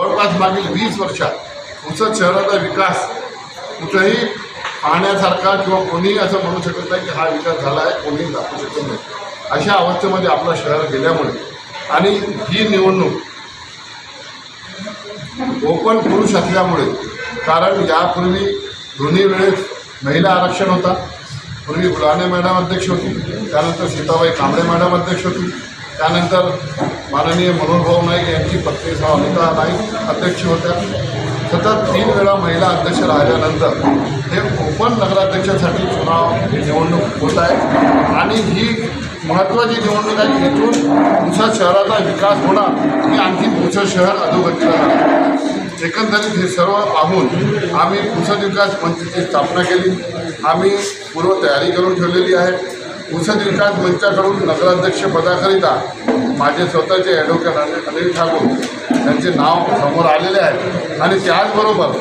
जवळपास मागील वीस वर्षात पुसद शहराचा विकास कुठंही पाहण्यासारखा किंवा कोणीही असं म्हणू शकत नाही की हा विकास झाला आहे कोणीही दाखवू शकत नाही. अशा अवस्थेमध्ये आपलं शहर गेल्यामुळे आणि ही निवडणूक ओपन पुरुष असल्यामुळे कारण यापूर्वी दोन्ही वेळेस महिला आरक्षण होता. पूर्वी गुलाने मॅडम अध्यक्ष होती त्यानंतर सीताबाई कांबळे मॅडम अध्यक्ष होती त्यानंतर माननीय मनोहरभाऊ नाईक यांची पत्नी सह अनिता नाईक अध्यक्ष होत्या. सतत तीन वेळा महिला अध्यक्ष राहिल्यानंतर हे ओपन नगराध्यक्षासाठी चुनाव ही निवडणूक होत आहे. आणि ही महत्त्वाची निवडणूक आहे. इथून पुसद शहराचा विकास होणार की आणखी पुसद शहर अधोगतीला जाणार. एकंदरीत हे सर्व पाहून आम्ही पुसद विकास मंचची स्थापना केली. आम्ही पूर्वतयारी करून ठेवलेली आहे. पुसद विकास मंचाकडून नगराध्यक्ष पदाकरिता माझे स्वतःचे ॲडव्होकेट अनिल अनिल ठाकूर यांचे नाव समोर आलेले आहे. आणि त्याचबरोबर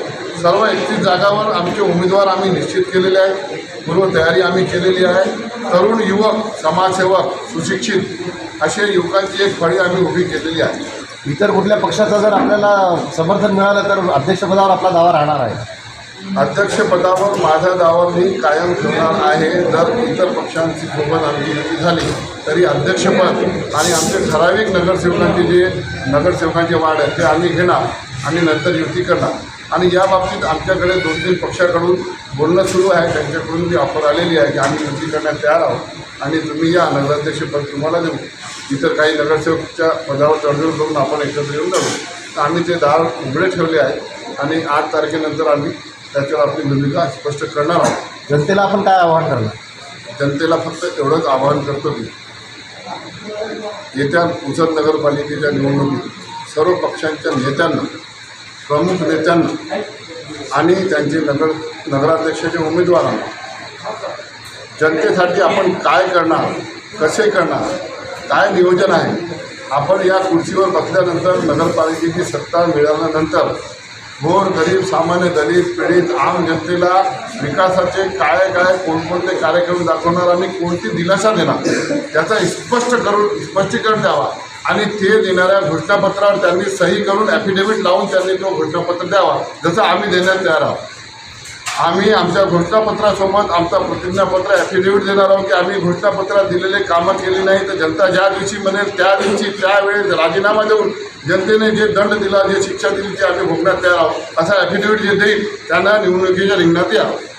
सर्व एकतीस जागावर आमचे उमेदवार आम्ही निश्चित केलेले आहेत पूर्वतयारी आम्ही केलेली आहे. तरुण युवक समाजसेवक सुशिक्षित असे युवकांची एक फळी आम्ही उभी केलेली आहे. इतर कुठल्या पक्षाचं जर आपल्याला समर्थन मिळालं तर अध्यक्षपदावर आपला दावा राहणार आहे. अध्यक्षपदावर माझा दावा मी कायम ठेवणार आहे. जर इतर पक्षांची सोबत आमची युती झाली तरी अध्यक्षपद आणि आमचे ठराविक नगरसेवकांचे जे नगरसेवकांचे वाढ आहेत ते आम्ही घेणार आणि नंतर युती करणार. आणि या बाबतीत आमच्याकडे दोन तीन पक्षाकडून बोलणं सुरू आहे. त्यांच्याकडून जी ऑफर आलेली आहे की आम्ही युती करण्यास तयार आहोत. आणि तुम्ही या नगराध्यक्षपद तुम्हाला देऊ. इतर काही नगरसेवकच्या पदावर तडजोड करून आपण एकत्र येऊन जाऊ. तर आम्ही ते दार उघडे ठेवले आहे आणि आठ तारखेनंतर आम्ही त्याच्यावर आपली भूमिका स्पष्ट करणार आहोत. जनतेला आपण काय आवाहन करणार? जनतेला फक्त एवढंच आवाहन करतो की येत्या पुसद नगरपालिकेच्या निवडणुकीत सर्व पक्षांच्या नेत्यांना प्रमुख नेत्यांना आणि त्यांचे नगर नगराध्यक्षाचे उमेदवारांना जनतेसाठी आपण काय करणार कसे करणार काय नियोजन आहे आपण या खुर्चीवर बसल्यानंतर नगरपालिकेची सत्ता मिळाल्यानंतर गोर गरीब सामान्य दलित पीडित आम जनतेला विकासाचे काय काय कोणकोणते कार्यक्रम दाखवणार आणि कोणती दिलासा देणार त्याचा स्पष्ट करून स्पष्टीकरण द्यावा. आणि ते देणाऱ्या घोषणापत्रावर त्यांनी सही करून ॲफिडेव्हिट लावून त्यांनी तो घोषणापत्र द्यावा जसं आम्ही देण्यास तयार आहोत. आम्ही आमच्या घोषणापत्रासोबत आमचा प्रतिज्ञापत्र ॲफिडेव्हिट देणार आहोत की आम्ही घोषणापत्रात दिलेले कामं केली नाही तर जनता ज्या दिवशी म्हणेल त्या दिवशी त्यावेळेस राजीनामा देऊन जनतेने जे दंड दिला जे शिक्षा दिली ती आम्ही भोगण्यात तयार आहोत. असा ॲफिडेव्हिट जे देईल त्यांना निवडणुकीच्या रिंगणात या.